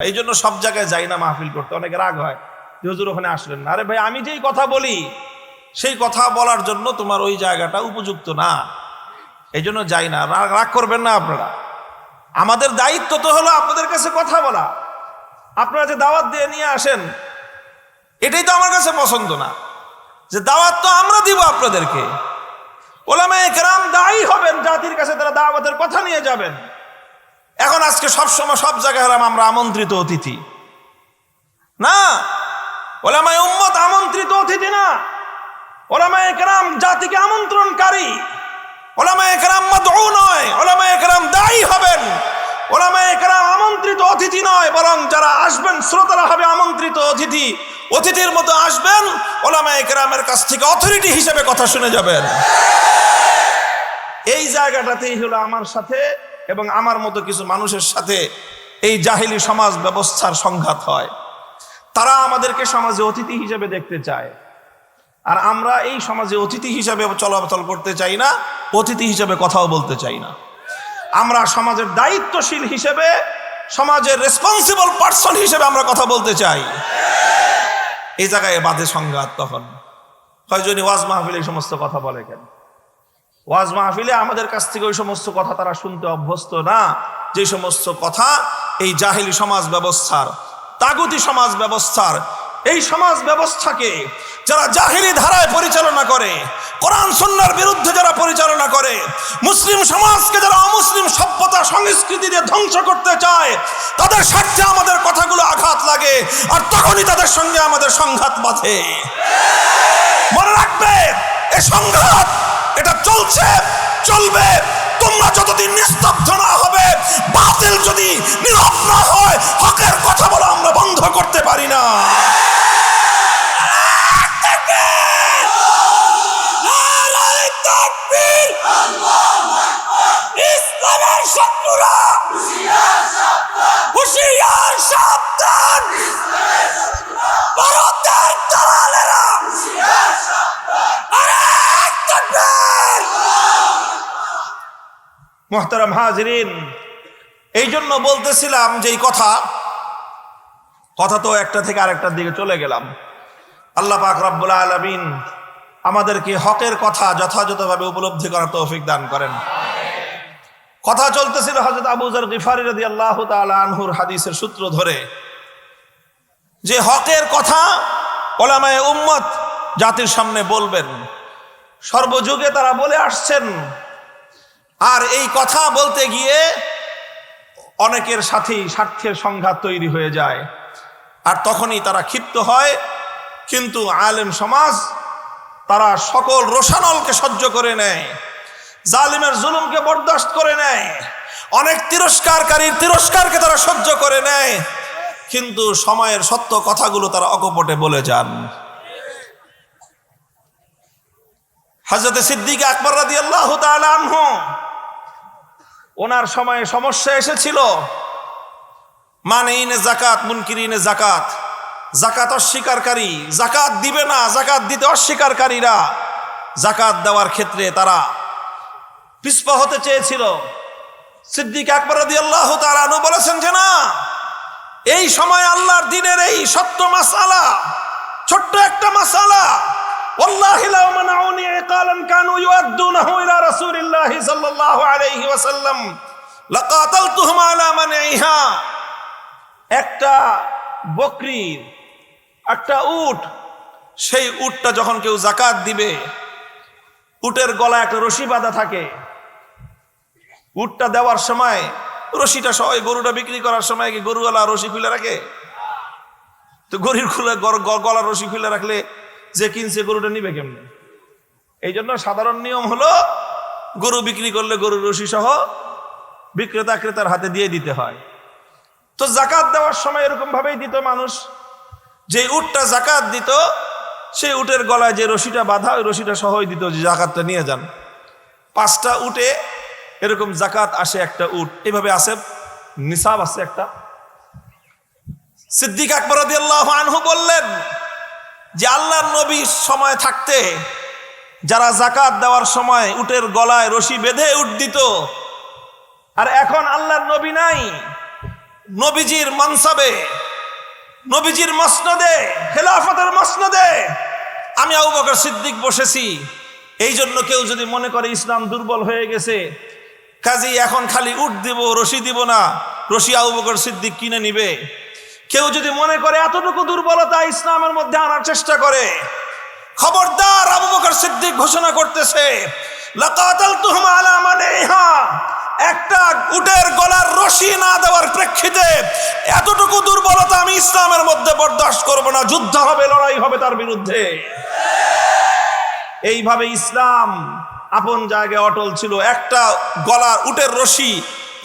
এই জন্য সব জায়গায় যাই না মাহফিল করতে, অনেক রাগ হয়। হুজুর ওখানে আসলেন না। আরে ভাই, আমি যেই কথা বলি, সেই কথা বলার জন্য তোমার ওই জায়গাটা উপযুক্ত না। এই জন্য যাই না। রাগ করবেন না আপনারা। আমাদের দায়িত্ব তো হলো আপনাদের কাছে কথা বলা। আপনারা যে দাওয়াত দিয়ে নিয়ে আসেন, এটাই তো আমার কাছে পছন্দ না। যে দাওয়াত তো আমরা দিব আপনাদেরকে। ওলামায়ে কেরাম দায়ী হবেন, জাতির কাছে তারা দাওয়াতের কথা নিয়ে যাবেন। এখন আজকে সব সময় সব জায়গায় হলাম আমরা আমন্ত্রিত অতিথি। না, ওলামায় উম্মত আমন্ত্রিত অতিথি না। ওলামায় কেরাম জাতিকে আমন্ত্রণকারী। ওলামায় কেরাম মাদউ নয়, ওলামায় কেরাম দায়ী হবেন। ওলামায় কেরাম আমন্ত্রিত অতিথি নয়, বরং যারা আসবেন, শ্রোতারা হবে আমন্ত্রিত অতিথি। অতিথির মতো আসবেন, ওলামায় কেরামের কাছ থেকে অথরিটি হিসেবে কথা শুনে যাবেন। এই জায়গাটাতেই হলো আমার সাথে এবং আমার মতো কিছু মানুষের সাথে এই জাহিলি সমাজ ব্যবস্থার সংঘাত হয়। তারা আমাদেরকে সমাজে অতিথি হিসেবে দেখতে চায়। আর আমরা এই সমাজে অতিথি হিসাবে চলাচল করতে চাই না, অতিথি হিসেবে কথাও বলতে চাই না। আমরা সমাজের দায়িত্বশীল হিসেবে, সমাজের রেসপন্সিবল পার্সন হিসেবে আমরা কথা বলতে চাই। এই জায়গায় বাদে সংঘাত তখন। কয়জনই ওয়াজ মাহফিল এই সমস্ত কথা বলে কেন? ওয়াজ মাহফিলে আমাদের কাছ থেকে ওই সমস্ত কথা তারা শুনতে অভ্যস্ত না। যে সমস্ত কথা এই জাহিলি সমাজ ব্যবস্থার, তাগুতি সমাজ ব্যবস্থার, এই সমাজ ব্যবস্থাকে যারা জাহিলি ধারায় পরিচালনা করে, কোরআন সন্ন্যার বিরুদ্ধে যারা পরিচালনা করে, মুসলিম সমাজকে যারা অমুসলিম সভ্যতা সংস্কৃতি দিয়ে ধ্বংস করতে চায়, তাদের স্বার্থে আমাদের কথাগুলো আঘাত লাগে আর তখনই তাদের সঙ্গে আমাদের সংঘাত বাঁধে। মনে রাখবে, এ সংঘাত চলছে চলবে তোমরা যতদিন নিস্তব্ধ না হবে, বাতিল যদি নীরব না হয়, হকের কথা বলা আমরা বন্ধ করতে পারি না! ইসলামের শত্রুরা, হুশিয়ার সাবধান ভারতের দালালেরা মোহতারাম হাজরিন এই জন্য বলতেছিলাম যে কথা কথা তো একটা থেকে আরেকটার দিকে চলে গেলাম। আল্লাহ পাক রব্বুল আলমিন আমাদেরকে হকের কথা যথাযথভাবে উপলব্ধি করার তৌফিক দান করেন। কথা চলতেছিল হজরত আবু জর গিফারি রদি আল্লাহ আনহুর হাদিসের সূত্র ধরে, যে হকের কথা ওলামায় উম্মত জাতির সামনে বলবেন। সর্বযুগে তারা বলে আসছেন আর এই কথা বলতে গিয়ে অনেকের সাথেই স্বার্থের সংঘাত তৈরি হয়ে যায়। আর তখনই তারা ক্ষিপ্ত হয়, কিন্তু আলেম সমাজ তারা সকল রোশানলকে সহ্য করে নেয়, জালিমের জুলুমকে বরদাস্ত করে নেয়, অনেক তিরস্কারকারীর তিরস্কারকে তারা সহ্য করে নেয়, কিন্তু সময়ের সত্য কথাগুলো তারা অকপটে বলে যান। হজরত সিদ্দিক আকবর রাদি আল্লাহ আনহু ওনার সময়ে সমস্যা এসেছিল। মানে ইনে জাকাত মুনকিরিনে জাকাত জাকাত অস্বীকারী জাকাত দিবে না জাকাত দিতে অস্বীকারীরা। জাকাত দেওয়ার ক্ষেত্রে তারা পিসপা হতে চেয়েছিল। সিদ্দিক আকবর আল্লাহ তালানু বলেছেন যে না, এই সময় আল্লাহর দিনের এই সত্য মাসালা, ছোট্ট একটা মাসালা والله لو منعوني عقالا كانوا يؤدونه الى رسول الله صلى الله عليه وسلم لقاتلتهم على منعها একটা বকরির একটা উট সেই উটটা যখন কেউ জাকাত দিবে উটের গলায় একটা রশি বাঁধা থাকে উটটা দেওয়ার সময় রশিটা সবাই গরুটা বিক্রি করার সময় কি গরুওয়ালা রশি খুলে রাখে তো গরির খুলে গলার রশি খুলে রাখলে যে কিনছে গরুটা নিবে কেমনে? এই জন্য সাধারণ নিয়ম হলো, গরু বিক্রি করলে গরুর রশি সহ বিক্রেতা ক্রেতার হাতে দিয়ে দিতে হয়। তো জাকাত দেওয়ার সময় এরকম ভাবেই দিত মানুষ। যে উটটা জাকাত দিত, সেই উটের গলায় যে রশিটা বাঁধা, ওই রশিটা সহই দিত যে জাকাতটা নিয়ে যান। পাঁচটা উটে এরকম জাকাত আসে একটা উট। এভাবে আসে, নিসাব আছে একটা। সিদ্দিক আকবর আনহু বললেন যে আল্লাহর নবীর সময় থাকতে যারা জাকাত দেওয়ার সময় উটের গলায় রশি বেঁধে উঠ দিত, আর এখন আল্লাহর নবী নাই। নবীজির মানসাবে, নবীজির মসনদে, খেলাফতের মসনদে আমি আবু বকর সিদ্দিক বসেছি। এই জন্য কেউ যদি মনে করে ইসলাম দুর্বল হয়ে গেছে, কাজী এখন খালি উঠ দিব, রশি দিব না, রশি আবু বকর সিদ্দিক কিনে নিবে। কেউ যদি মনে করে এতটুকু দুর্বলতা ইসলামের মধ্যে আনার চেষ্টা করে, খবরদার আবু বকর সিদ্দিক ঘোষণা করতেছে একটা উটের গলার রশি না দেওয়ার প্রেক্ষিতে এতটুকু দুর্বলতা আমি ইসলামের মধ্যে বরদাস্ত করব না, যুদ্ধ হবে, লড়াই হবে তার বিরুদ্ধে। এইভাবে ইসলাম আপন জায়গায় অটল ছিল। একটা গলার উটের রশি,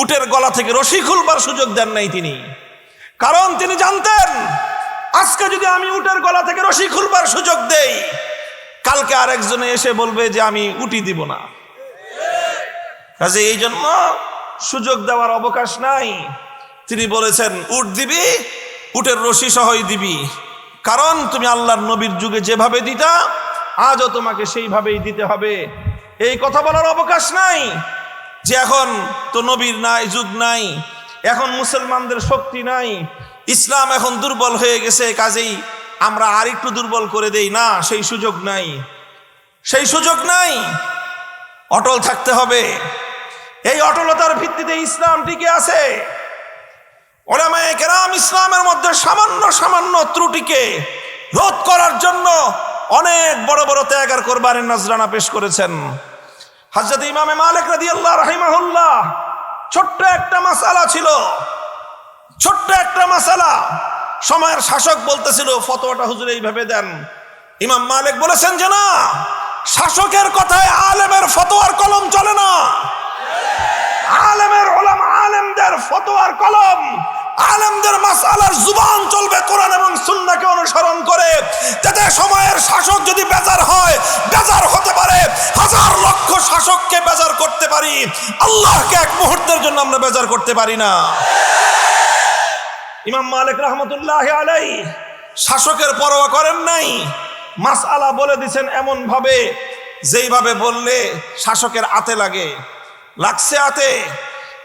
উটের গলা থেকে রশি খুলবার সুযোগ দেন নাই তিনি। কারণ তিনি জানতেন, আজকে যদি আমি উটের গলা থেকে রশি খুলবার সুযোগ দেই, কালকে আরেকজনে এসে বলবে যে আমি উটি দিব না। কাজে এই জন্য সুযোগ দেওয়ার অবকাশ নাই। তিনি বলেছেন, উট দিবি, উটের রশি সহই দিবি। কারণ তুমি আল্লাহর নবীর যুগে যেভাবে দিতা, আজও তোমাকে সেইভাবেই দিতে হবে। এই কথা বলার অবকাশ নাই। যে এখন তো নবীর নাই, যুগ নাই এখন মুসলমানদের শক্তি নাই। ইসলাম এখন দুর্বল হয়ে গেছে, কাজেই আমরা আর একটু দুর্বল করে দেই। না, সেই সুযোগ নাই। সেই সুযোগ নাই। অটল থাকতে হবে। এই অটলতার ভিত্তিতে ইসলাম টিকে আছে। ওলামায়ে কেরাম ইসলামের মধ্যে সামান্য সামান্য ত্রুটিকে রোধ করার জন্য অনেক বড় বড় ত্যাগ আর কোরবানির নজরানা পেশ করেছেন। হজরত ইমামে মালিক রাদিয়াল্লাহু রাহিমাহুল্লাহ ছোট্ট একটা মাসালা ছিল। ছোট্ট একটা মাসালা। সময়ের শাসক বলতেছিল, ফতোয়াটা হুজুর এইভাবে দেন। ইমাম মালিক বলেছেন যে না, শাসকের কথায় আলেমের ফতোয়ার কলম চলে না আলেমের ওলাম আলেমদের ফতোয়ার কলম আলেমদের মাসালার জুবান চলবে কোরআন এবং সুন্নাকে অনুসরণ করে যাতে সময়ের শাসক যদি বেজার হয়, বেজার হতে পারে। হাজার লক্ষ শাসককে বেজার করতে পারি। আল্লাহকে এক মুহূর্তের জন্য আমরা বেজার করতে পারি না। ইমাম মালিক রহমতুল্লাহ আলাই শাসকের পরোয়া করেন নাই। মাসআলা বলে দিছেন এমন ভাবে যেইভাবে বললে শাসকের আতে লাগে। লাগছে আতে।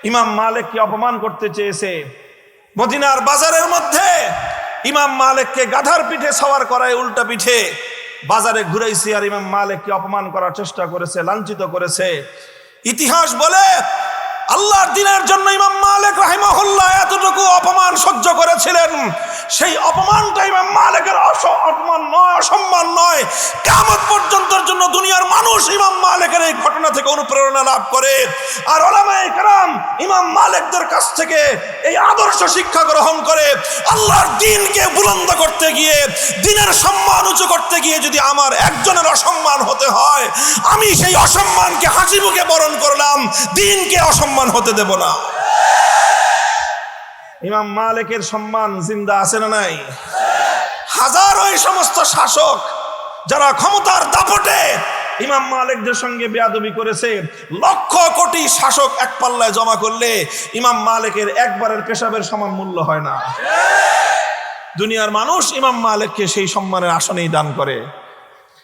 ইমাম মালিককে অপমান করতে চেয়েছে? মদিনার বাজারের মধ্যে ইমাম মালেককে গাধার পিঠে সওয়ার করায় উল্টা পিঠে। বাজারে ঘুরাইছে আর ইমাম মালেককে অপমান করার চেষ্টা করেছে, লাঞ্ছিত করেছে। ইতিহাস বলে, আল্লাহর দিনের জন্য ইমাম মালিক রাহিমাহুল্লাহ এতটুকু অপমান সহ্য করেছিলেন। সেই অপমানটা ইমাম মালিকের অপমান নয়, অসম্মান নয়। কেমন মালিকের এই ঘটনা থেকে অনুপ্রেরণা লাভ করে। আর কেরাম ইমাম মালিকদের কাছ থেকে এই আদর্শ শিক্ষা গ্রহণ করে। আল্লাহর দিনকে বুলন্দ করতে গিয়ে, দিনের সম্মান উঁচু করতে গিয়ে যদি আমার একজনের অসম্মান হতে হয়, আমি সেই অসম্মানকে হাসি মুখে বরণ করলাম, দিনকে অসম্মান হতে দেব না। ইমাম মালিকের সম্মান জিন্দা আছে না নাই? হাজার ওই সমস্ত শাসক যারা ক্ষমতার দাপটে ইমাম মালিকদের সঙ্গে বেয়াদবি করেছে। লক্ষ কোটি শাসক এক পাল্লায় জমা করলে ইমাম মালিকের একবারের পেশাবের সমান মূল্য হয় না। দুনিয়ার মানুষ ইমাম মালিককে সেই সম্মানের আসনেই দান করে।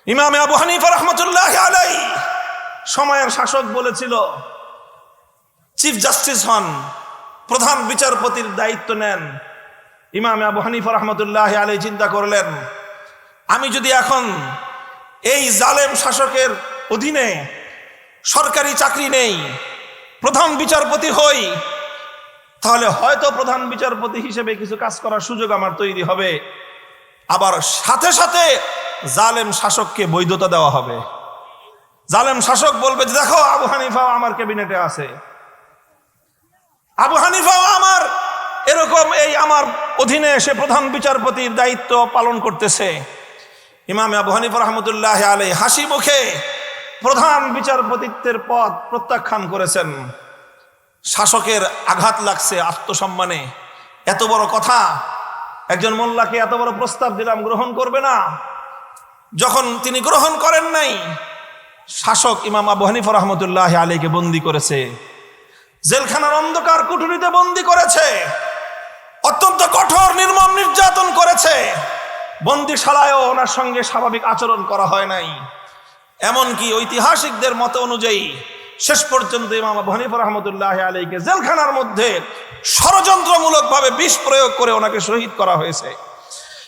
ইমামে আবু হানিফা রহমতুল্লাহ আলাই সময়ের শাসক বলেছিল, চিফ জাস্টিস হন, প্রধান বিচারপতির দায়িত্ব নেন। ইমামে আবু হানিফা রহমতুল্লাহ আলী চিন্তা করলেন, আমি যদি এখন এই জালেম শাসকের অধীনে সরকারি চাকরি নেই, প্রধান বিচারপতি হই, তাহলে হয়তো প্রধান বিচারপতি হিসেবে কিছু কাজ করার সুযোগ আমার তৈরি হবে। আবার সাথে সাথে জালেম শাসককে বৈধতা দেওয়া হবে। জালেম শাসক বলবে যে, দেখো, আবু হানিফাও আমার ক্যাবিনেটে আছে। আবু হানিফাও আমার, এরকম এই আমার অধীনে এসে প্রধান বিচারপতির দায়িত্ব পালন করতেছে। ইমাম আবু হানিফা রহমতুল্লাহ আলাই হাসি মুখে প্রধান বিচারপতিত্বের পদ প্রত্যাখ্যান করেছেন। শাসকের আঘাত লাগছে আত্মসম্মানে। এত বড় কথা একজন মোল্লাকে এত বড় প্রস্তাব দিলাম, গ্রহণ করবে না। যখন তিনি গ্রহণ করেন নাই, শাসক ইমাম আবু হানিফা রহমতুল্লাহ আলীকে বন্দি করেছে। জেলখানার অন্ধকার কুঠুরিতে বন্দি করেছে। অত্যন্ত কঠোর নির্মম নির্যাতন করেছে। বন্দিশালায়ও ওনার সঙ্গে স্বাভাবিক আচরণ করা হয় নাই। এমনকি ঐতিহাসিকদের মত অনুযায়ী শেষ পর্যন্ত ইমাম হানিফা রহমতুল্লাহ আলীকে জেলখানার মধ্যে ষড়যন্ত্রমূলকভাবে বিষ প্রয়োগ করে ওনাকে শহীদ করা হয়েছে।